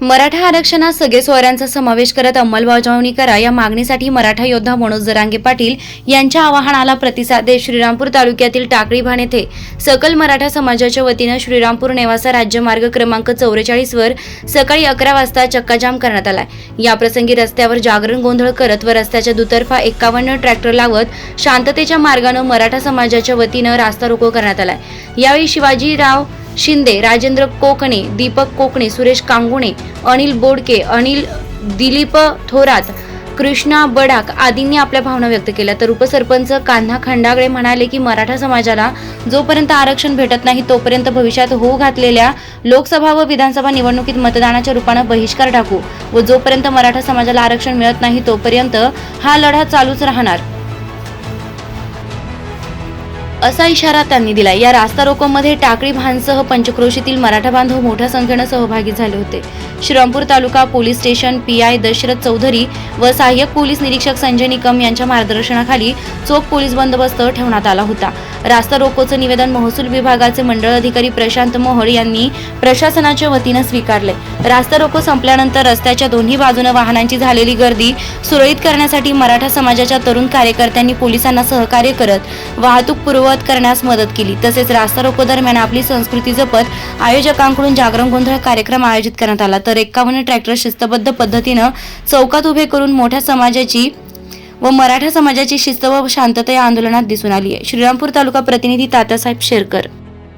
मराठा आरक्षणात सगळे सोयऱ्यांचा समावेश करत अंमलबजावणी करा या मागणीसाठी मराठा योद्धा मनोज जरांगे पाटील यांच्या आवाहनाला प्रतिसाद देत श्रीरामपूर तालुक्यातील टाकळी भान येथे सकल मराठा समाजाच्या वतीनं श्रीरामपूर नेवासा राज्यमार्ग क्रमांक चौवेचाळीसवर सकाळी अकरा वाजता चक्काजाम करण्यात आला याप्रसंगी रस्त्यावर जागरण गोंधळ करत व रस्त्याच्या दुतर्फा एकावन्न ट्रॅक्टर लावत शांततेच्या मार्गानं मराठा समाजाच्या वतीनं रास्ता रोको करण्यात आला यावेळी शिवाजीराव शिंदे राजेंद्र कोकणे दीपक कोकणे सुरेश कांगुणे अनिल बोडके अनिल दिलीप थोरात कृष्णा बडाक आदींनी आपल्या भावना व्यक्त केल्या. तर उपसरपंच कान्हा खंडागळे म्हणाले की मराठा समाजाला जोपर्यंत आरक्षण भेटत नाही तोपर्यंत भविष्यात होऊ घातलेल्या लोकसभा व विधानसभा निवडणुकीत मतदानाच्या रूपानं बहिष्कार टाकू व जोपर्यंत मराठा समाजाला आरक्षण मिळत नाही तोपर्यंत हा लढा चालूच राहणार. असा इशारा त्यांनी दिला. या रास्ता रोकोमध्ये टाकळी भानसह पंचक्रोशीतील मराठा बांधव मोठ्या संख्येनं सहभागी झाले होते. Shrirampur taluka police station P I Dashrath Chaudhary व सहाय्यक पोलीस निरीक्षक संजय निकम यांच्या मार्गदर्शनाखाली चोख पोलीस बंदोबस्त ठेवण्यात आला होता. रास्ता रोकोचं निवेदन महसूल विभागाचे मंडळ अधिकारी प्रशांत मोहोळ यांनी प्रशासनाच्या वतीनं स्वीकारले रास्ता रोको संपल्यानंतर रस्त्याच्या दोन्ही बाजूनं वाहनांची झालेली गर्दी सुरळीत करण्यासाठी मराठा समाजाच्या तरुण कार्यकर्त्यांनी पोलिसांना सहकार्य करत वाहतूक पूर्ववत करण्यास मदत केली. तसेच रास्ता रोको दरम्यान आपली संस्कृती जपत आयोजकांकडून जागरण गोंधळ कार्यक्रम आयोजित करण्यात आला. तर एक्कावन्न ट्रॅक्टर शिस्तबद्ध पद्धतीनं चौकात उभे करून मोठ्या समाजाची व मराठा समाजाची शिस्त व शांतता या आंदोलनात दिसून आली आहे. श्रीरामपूर तालुका प्रतिनिधी तात्यासाहेब शेरकर.